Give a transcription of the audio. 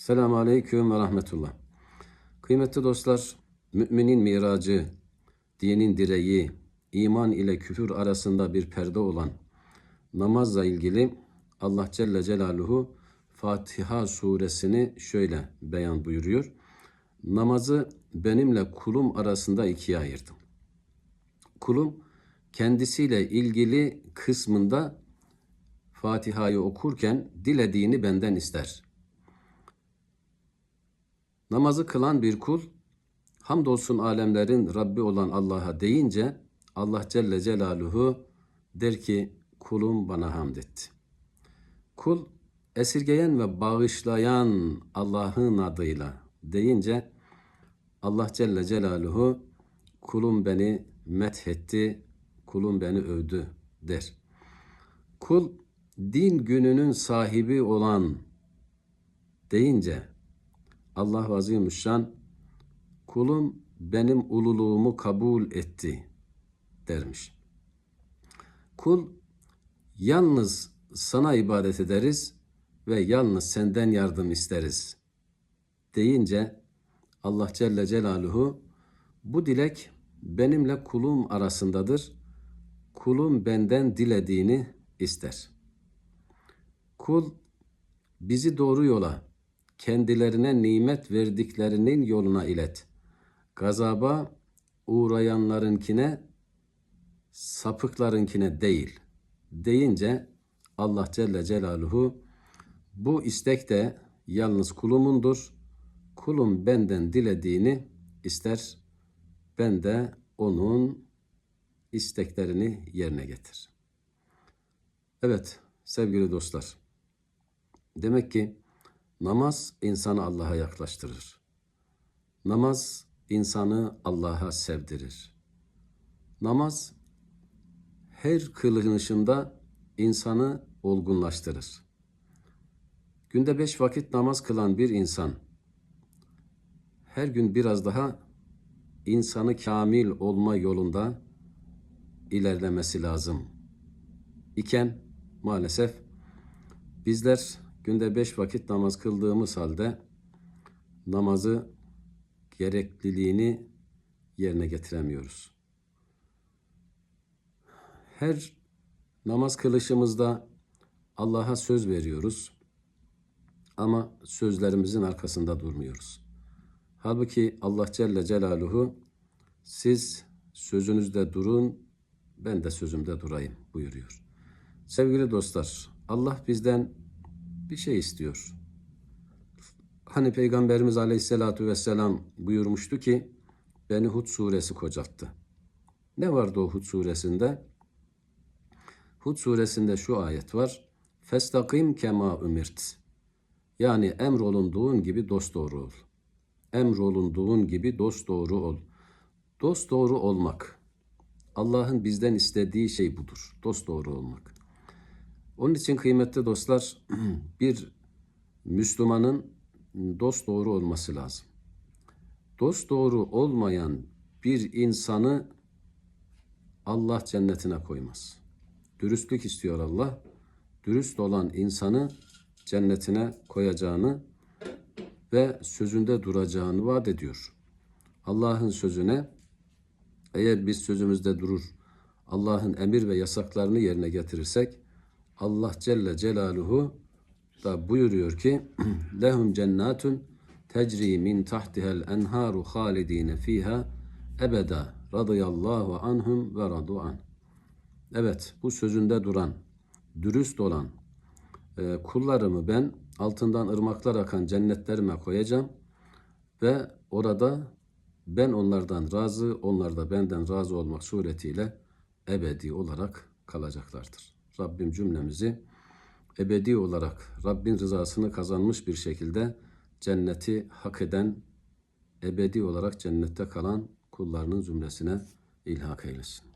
Selamun Aleyküm ve Rahmetullah. Kıymetli dostlar, müminin miracı, dinin direği, iman ile küfür arasında bir perde olan namazla ilgili Allah Celle Celaluhu Fatiha suresini şöyle beyan buyuruyor. Namazı benimle kulum arasında ikiye ayırdım. Kulum kendisiyle ilgili kısmında Fatiha'yı okurken dilediğini benden ister. Namazı kılan bir kul, hamdolsun alemlerin Rabbi olan Allah'a deyince Allah Celle Celaluhu der ki kulum bana hamd etti. Kul esirgeyen ve bağışlayan Allah'ın adıyla deyince Allah Celle Celaluhu kulum beni methetti, kulum beni övdü der. Kul din gününün sahibi olan deyince Allah Azimüşşan kulum benim ululuğumu kabul etti dermiş. Kul yalnız sana ibadet ederiz ve yalnız senden yardım isteriz deyince Allah Celle Celaluhu bu dilek benimle kulum arasındadır. Kulum benden dilediğini ister. Kul bizi doğru yola, kendilerine nimet verdiklerinin yoluna ilet. Gazaba uğrayanlarınkine, sapıklarınkine değil deyince Allah Celle Celaluhu bu istek de yalnız kulumundur. Kulum benden dilediğini ister. Ben de onun isteklerini yerine getir. Evet sevgili dostlar. Demek ki namaz insanı Allah'a yaklaştırır. Namaz insanı Allah'a sevdirir. Namaz her kılınışında insanı olgunlaştırır. Günde beş vakit namaz kılan bir insan her gün biraz daha insanı kamil olma yolunda ilerlemesi lazım. İken maalesef bizler günde beş vakit namaz kıldığımız halde namazı gerekliliğini yerine getiremiyoruz. Her namaz kılışımızda Allah'a söz veriyoruz ama sözlerimizin arkasında durmuyoruz. Halbuki Allah Celle Celaluhu siz sözünüzde durun ben de sözümde durayım buyuruyor. Sevgili dostlar Allah bizden bir şey istiyor. Hani Peygamberimiz Aleyhisselatü Vesselam buyurmuştu ki beni Hud suresi kocalttı. Ne vardı o Hud suresinde? Hud suresinde şu ayet var. Festakim kema ümirt. Yani emrolunduğun gibi dosdoğru ol. Emrolunduğun gibi dosdoğru ol. Dosdoğru olmak. Allah'ın bizden istediği şey budur. Dosdoğru olmak. Onun için kıymetli dostlar bir Müslümanın dost doğru olması lazım. Dost doğru olmayan bir insanı Allah cennetine koymaz. Dürüstlük istiyor Allah. Dürüst olan insanı cennetine koyacağını ve sözünde duracağını vaat ediyor. Allah'ın sözüne eğer biz sözümüzde durur, Allah'ın emir ve yasaklarını yerine getirirsek Allah Celle Celaluhu da buyuruyor ki lehum cennatun tecri min tahtihel enharu halidine fiha ebeda radıyallahu anhum ve radu an. Evet bu sözünde duran, dürüst olan e, kullarımı ben altından ırmaklar akan cennetlerime koyacağım ve orada ben onlardan razı, onlar da benden razı olmak suretiyle ebedi olarak kalacaklardır. Rabbim cümlemizi ebedi olarak Rabbin rızasını kazanmış bir şekilde cenneti hak eden, ebedi olarak cennette kalan kullarının zümresine ilhak eylesin.